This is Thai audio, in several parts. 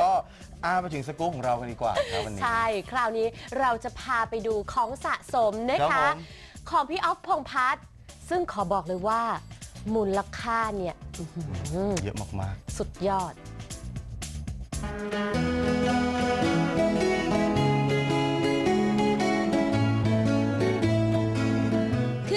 ก็อาไปถึงสกู๊ปของเรากันดีกว่าครับวันนี้ ใช่ คราวนี้เราจะพาไปดูของสะสมนะครัคะ บผม ของพี่ออฟพงษ์พัฒน์ซึ่งขอบอกเลยว่า มูลค่าเนี่ยอื้อหือเยอะมากสุดยอด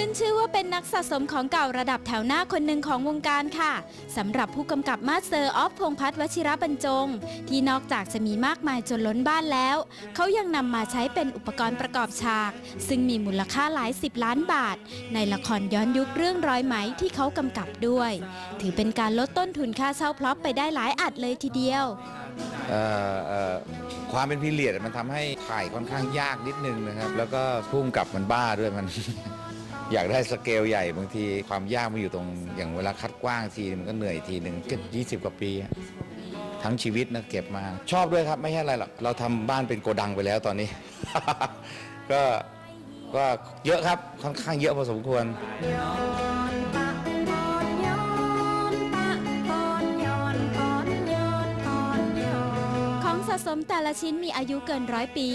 ขึ้นชื่อว่าเป็นนักสะสมของเก่าระดับแถวหน้าคนหนึ่งของวงการค่ะสำหรับผู้กำกับมาสเตอร์ออฟพงพัฒน์วชิระบรรจง ที่นอกจากจะมีมากมายจนล้นบ้านแล้ว เขายังนำมาใช้เป็นอุปกรณ์ประกอบฉาก ซึ่งมีมูลค่าหลายสิบล้านบาท ในละครย้อนยุคเรื่องร้อยไหมที่เขากำกับด้วย ถือเป็นการลดต้นทุนค่าเช่าพล็อปไปได้หลายอัดเลยทีเดียวความเป็นพีเรียดมันทำให้ถ่ายค่อนข้างยากนิดนึงนะครับ แล้วก็พุ่มกับมันบ้าด้วยมัน อยากได้สเกลใหญ่บางทีความยากมันอยู่ตรงอย่างเวลาคัดกว้างทีมันก็เหนื่อยทีหนึ่งเก็บยี่สิบกว่าปีอะทั้งชีวิตนะเก็บมา ชอบด้วยครับไม่ใช่อะไรหรอกเราทำบ้านเป็นโกดังไปแล้วตอนนี้ ก็ก็เยอะครับค่อนข้างเยอะพอสมควรของส สมแต่ละชิ้นมีอายุเกินร้อยปี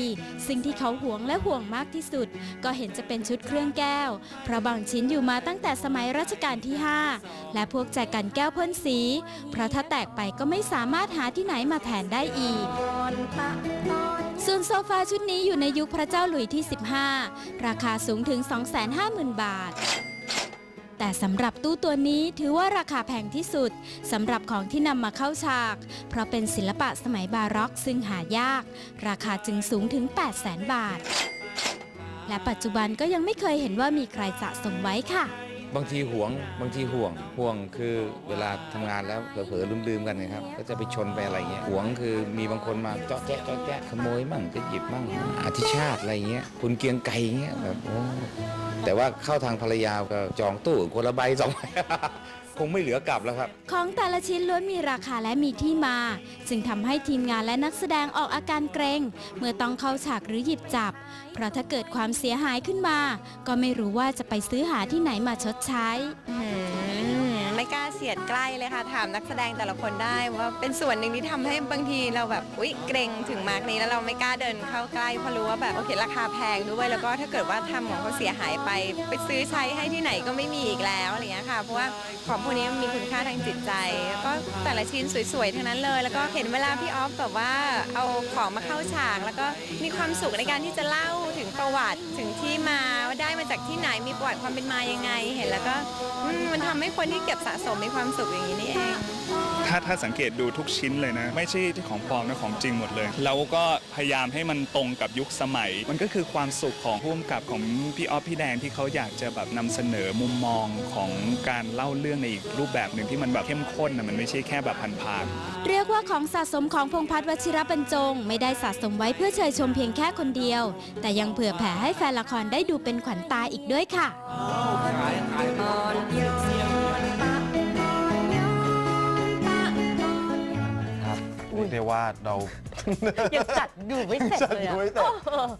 สิ่งที่เขาหวงและห่วงมากที่สุด ก็เห็นจะเป็นชุดเครื่องแก้ว เพราะบางชิ้นอยู่มาตั้งแต่สมัยรัชกาลที่ 5 และพวกแจกันแก้วพ่นสี เพราะถ้าแตกไปก็ไม่สามารถหาที่ไหนมาแทนได้อีก ส่วนโซฟาชุดนี้อยู่ในยุคพระเจ้าหลุยที่ 15 ราคาสูงถึง 250,000 บาท แต่สำหรับตู้ตัวนี้ถือว่าราคาแพงที่สุดสำหรับของที่นำมาเข้าฉาก เพราะเป็นศิลปะสมัยบาร็อกซึ่งหายาก ราคาจึงสูงถึง 8 0 0แสนบาท และปัจจุบันก็ยังไม่เคยเห็นว่ามีใครสะสมไว้ค่ะ บางทีห่วง บางทีห่วง ห่วงคือเวลาทำงานแล้วเผลอๆลืมๆกันนะครับ ก็จะไปชนไปอะไรเงี้ย ห่วงคือมีบางคนมาเจาะแจ๊ะเจาะแจ๊ะขโมยมั่งจะหยิบมั่งอาทิชาติอะไรเงี้ย คุณเกียงไก่เงี้ยแบบโอ้แต่ว่าเข้าทางภรรยาก็จองตู้คนละใบสองใบคงไม่เหลือกลับแล้วครับ ของแต่ละชิ้นล้วนมีราคาและมีที่มา จึงทำให้ทีมงานและนักแสดงออกอาการเกรง เมื่อต้องเข้าฉากหรือหยิบจับ เพราะถ้าเกิดความเสียหายขึ้นมา ก็ไม่รู้ว่าจะไปซื้อหาที่ไหนมาชดใช้อืม ไม่กล้าเสียดใกล้เลยค่ะ ถามนักแสดงแต่ละคนได้ว่าเป็นส่วนหนึ่งที่ทำให้บางทีเราแบบอุ๊ยเกรงถึงมาร์กนี้แล้วเราไม่กล้าเดินเข้าใกล้เพราะรู้ว่าแบบโอเคราคาแพงด้วยแล้วก็ถ้าเกิดว่าทำของเขาเสียหายไป ไปซื้อใช้ให้ที่ไหนก็ไม่มีอีกแล้วอะไรเงี้ยค่ะเพราะว่าของพวกนี้มันมีคุณค่าทางจิตใจแล้วก็แต่ละชิ้นสวยๆทั้งนั้นเลย แล้วก็เห็นเวลาพี่ออฟแบบว่าเอาของมาเข้าฉาก แล้วก็มีความสุขในการที่จะเล่าถึงประวัติถึงที่มาว่าได้มาจากที่ไหนมีประวัติความเป็นมายังไง เห็นแล้วก็มันทำให้คนที่เก็บสะสมมีความสุขอย่างนี้นี่เอง ถ้าถ้าสังเกตดูทุกชิ้นเลยนะ ไม่ใช่ที่ของปลอมนะของจริงหมดเลยแล้วก็พยายามให้มันตรงกับยุคสมัย มันก็คือความสุขของผู้กำกับของพี่ออฟพี่แดงที่เขาอยากจะแบบนำเสนอมุมมองของการเล่าเรื่องในอีกรูปแบบหนึ่งที่มันแบบเข้มข้นนะมันไม่ใช่แค่แบบผ่านๆ เรียกว่าของสะสมของพงษ์พัฒน์วชิรบรรจง ไม่ได้สะสมไว้เพื่อเชยชมเพียงแค่คนเดียว แต่ยังเผื่อแผ่ให้แฟนละครได้ดูเป็นขวัญตาอีกด้วยค่ะครับเรียกได้ว่าเรายังจัดอยู่ไม่เสร็จจัดเลยอยู่อะไม่เสร็จ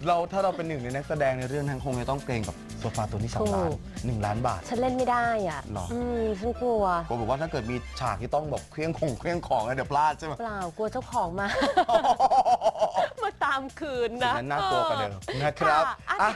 เราถ้าเราเป็นหนึ่งในนักแสดงในเรื่องนั้นคงจะต้องเกรงกับโซฟาตัวนี้สองล้านถูก หนึ่งล้านบาท ฉันเล่นไม่ได้อะหรออือืมฉันกลัวผมบอกว่าถ้าเกิดมีฉากที่ต้องแบบเครื่องของเครื่องของอะเดี๋ยวพลาดใช่ไหม เปล่ากลัวเจ้าของมา มาตามคืนนะนั้นน่ากลัวกว่าเดิมนะครับ ค่ะอะอะ